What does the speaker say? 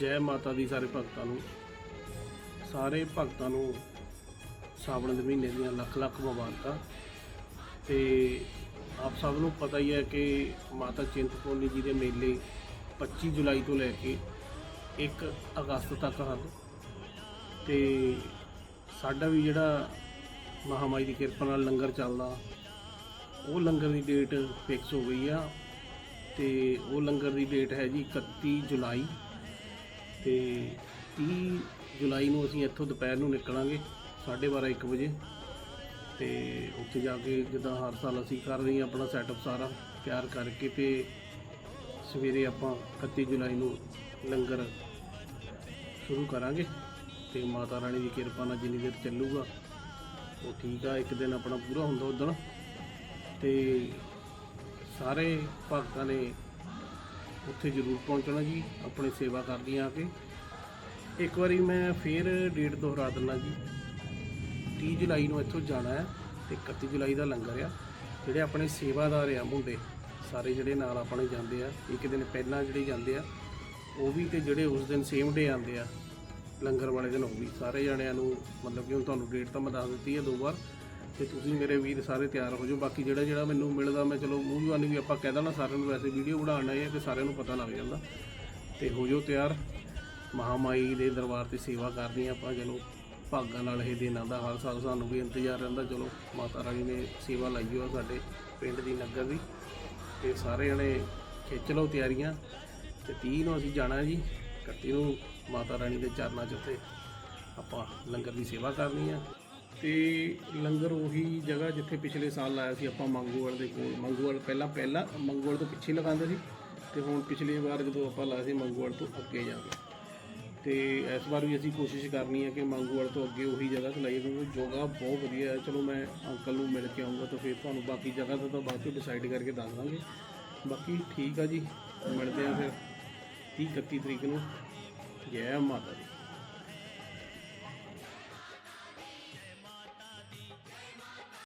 ਜੈ ਮਾਤਾ ਦੀ ਸਾਰੇ ਭਗਤਾਂ ਨੂੰ, ਸਾਰੇ ਭਗਤਾਂ ਨੂੰ ਸਾਵਣ ਦੇ ਮਹੀਨੇ ਦੀਆਂ ਲੱਖ ਲੱਖ ਮੁਬਾਰਕਾਂ। ਤੇ ਆਪ ਸਭ ਨੂੰ ਪਤਾ ਹੀ ਹੈ ਕਿ ਮਾਤਾ ਚਿੰਤਪੁਰਨੀ ਜੀ ਦੇ ਮੇਲੇ 25 ਜੁਲਾਈ ਤੋਂ ਲੈ ਕੇ 1 ਅਗਸਤ ਤੱਕ ਹਨ। ਤੇ ਸਾਡਾ ਵੀ ਜਿਹੜਾ ਮਹਾਮਾਈ ਦੀ ਕਿਰਪਾ ਨਾਲ ਲੰਗਰ ਚੱਲਦਾ, ਉਹ ਲੰਗਰ ਦੀ ਡੇਟ ਫਿਕਸ ਹੋ ਗਈ ਆ। ਤੇ ਉਹ ਲੰਗਰ ਦੀ ਡੇਟ ਹੈ ਜੀ 31 ਜੁਲਾਈ। ਤੇ 30 ਜੁਲਾਈ ਨੂੰ ਅਸੀਂ ਇੱਥੋਂ ਦੁਪਹਿਰ ਨੂੰ ਨਿਕਲਾਂਗੇ 12:30 1 ਵਜੇ। ਤੇ ਉੱਥੇ ਜਾ ਕੇ ਜਿੱਦਾਂ ਹਰ ਸਾਲ ਅਸੀਂ ਕਰ ਰਹੇ ਹਾਂ ਆਪਣਾ ਸੈਟਅਪ ਸਾਰਾ ਤਿਆਰ ਕਰਕੇ ਤੇ ਸਵੇਰੇ ਆਪਾਂ 31 ਜੁਲਾਈ ਨੂੰ ਲੰਗਰ ਸ਼ੁਰੂ ਕਰਾਂਗੇ ਤੇ ਮਾਤਾ ਰਾਣੀ ਦੀ ਕਿਰਪਾ ਨਾਲ ਜਿੰਨੀ ਦੇਰ ਚੱਲੂਗਾ, ਉਹ ਠੀਕ ਆ, ਇੱਕ ਦਿਨ ਆਪਣਾ ਪੂਰਾ ਹੁੰਦਾ ਉਦੋਂ। ਤੇ ਸਾਰੇ ਭਗਤਾਂ ਨੇ ਉੱਥੇ ਜ਼ਰੂਰ ਪਹੁੰਚਣਾ ਜੀ, ਆਪਣੀ ਸੇਵਾ ਕਰਦੀਆਂ ਆ ਕੇ। ਇੱਕ ਵਾਰੀ ਮੈਂ ਫੇਰ ਡੇਟ ਦੁਹਰਾ ਦਿੰਦਾ ਜੀ। 30 ਜੁਲਾਈ ਨੂੰ ਇੱਥੋਂ ਜਾਣਾ ਹੈ ਤੇ 31 ਜੁਲਾਈ ਦਾ ਲੰਗਰ ਆ। ਜਿਹੜੇ ਆਪਣੇ ਸੇਵਾਦਾਰ ਆ ਮੁੰਡੇ, ਸਾਰੇ ਜਿਹੜੇ ਨਾਲ ਆਪਣੇ ਜਾਂਦੇ ਆ, ਇੱਕ ਦਿਨ ਪਹਿਲਾਂ ਜਿਹੜੇ ਜਾਂਦੇ ਆ, ਉਹ ਵੀ ਤੇ ਜਿਹੜੇ ਉਸ ਦਿਨ ਸੇਮ ਡੇ ਆਉਂਦੇ ਆ, ਲੰਗਰ ਵਾਲੇ ਦਿਨ ਉਹ ਵੀ। ਸਾਰੇ ਜਣਿਆਂ ਨੂੰ ਮਤਲਬ ਕਿ ਹੁਣ ਤੁਹਾਨੂੰ ਡੇਟ ਤਾਂ ਮੈਂ ਦੱਸ ਦਿੱਤੀ ਹੈ ਦੋ ਵਾਰ। ਤੇ ਤੁਸੀਂ ਮੇਰੇ ਵੀਰ ਸਾਰੇ ਤਿਆਰ ਹੋ ਜਾਓ। ਬਾਕੀ ਜਿਹੜਾ ਜਿਹੜਾ ਮੈਨੂੰ ਮਿਲਦਾ, ਮੈਂ ਚਲੋ ਮੂੰਹ ਜਵਾਨੀ ਵੀ ਆਪਾਂ ਕਹਿ ਦੇਣਾ, ਸਾਰਿਆਂ ਨੂੰ ਵੈਸੇ ਵੀਡੀਓ ਬਣਾਉਣਾ ਹੈ ਕਿ ਸਾਰਿਆਂ ਨੂੰ ਪਤਾ ਲੱਗ ਜਾਂਦਾ। ਤੇ ਹੋ ਜਾਓ ਤਿਆਰ। ਮਹਾਮਾਈ ਦੇ ਦਰਬਾਰ ਤੇ ਸੇਵਾ ਕਰਨੀ ਆਪਾਂ, ਚਲੋ ਭਾਗਾਂ ਨਾਲ ਇਹ ਦਿਨਾਂ ਦਾ ਹਰ ਸਾਲ ਸਾਨੂੰ ਵੀ ਇੰਤਜ਼ਾਰ ਰਹਿੰਦਾ, ਚਲੋ ਮਾਤਾ ਰਾਣੀ ਨੇ ਸੇਵਾ ਲਾਈ ਹੋਆ ਸਾਡੇ ਪਿੰਡ ਦੀ ਨਗਰ ਦੀ। ਤੇ ਸਾਰੇ ਜਣੇ ਖਿੱਚ ਲਓ ਤਿਆਰੀਆਂ। ਤੇ 30 ਨੂੰ ਅਸੀਂ ਜਾਣਾ ਜੀ 31 ਨੂੰ ਮਾਤਾ ਰਾਣੀ ਦੇ ਚਰਨਾਂ 'ਚ ਉੱਥੇ ਆਪਾਂ ਲੰਗਰ ਦੀ ਸੇਵਾ ਕਰਨੀ ਆ। ਤੇ ਲੰਗਰ ਉਹੀ ਜਗ੍ਹਾ ਜਿੱਥੇ ਪਿਛਲੇ ਸਾਲ ਲਾਇਆ ਸੀ ਆਪਾਂ ਮੰਗੂਵਾਲ ਦੇ ਕੋਲ। ਮੰਗੂਵਾਲ ਪਹਿਲਾਂ ਪਹਿਲਾਂ ਮੰਗੂਵਾਲ ਤੋਂ ਪਿੱਛੇ ਲਗਾਉਂਦੇ ਸੀ ਤੇ ਹੁਣ ਪਿਛਲੀ ਵਾਰ ਜਦੋਂ ਆਪਾਂ ਲਾਇਆ ਸੀ ਮੰਗੂਵਾਲ ਤੋਂ ਅੱਗੇ ਜਾ ਕੇ। ਤੇ ਇਸ ਵਾਰ ਵੀ ਅਸੀਂ ਕੋਸ਼ਿਸ਼ ਕਰਨੀ ਹੈ ਕਿ ਮੰਗੂਵਾਲ ਤੋਂ ਅੱਗੇ ਉਹੀ ਜਗ੍ਹਾ ਤੇ ਲਾਈਏ ਕਿਉਂਕਿ ਜਗ੍ਹਾ ਬਹੁਤ ਵਧੀਆ ਹੈ। ਚਲੋ ਮੈਂ ਅੰਕਲ ਨੂੰ ਮਿਲ ਕੇ ਆਉਂਗਾ ਤਾਂ ਫਿਰ ਤੁਹਾਨੂੰ ਬਾਕੀ ਜਗ੍ਹਾ ਦਾ ਤਾਂ ਬਾਅਦ ਚ ਡਿਸਾਈਡ ਕਰਕੇ ਦੱਸ ਦਾਂਗੇ। ਬਾਕੀ ਠੀਕ ਆ ਜੀ, ਮਿਲਦੇ ਆ ਫਿਰ 30 31 ਤਰੀਕ ਨੂੰ। ਜੈ ਮਾਤਾ ਦੀ।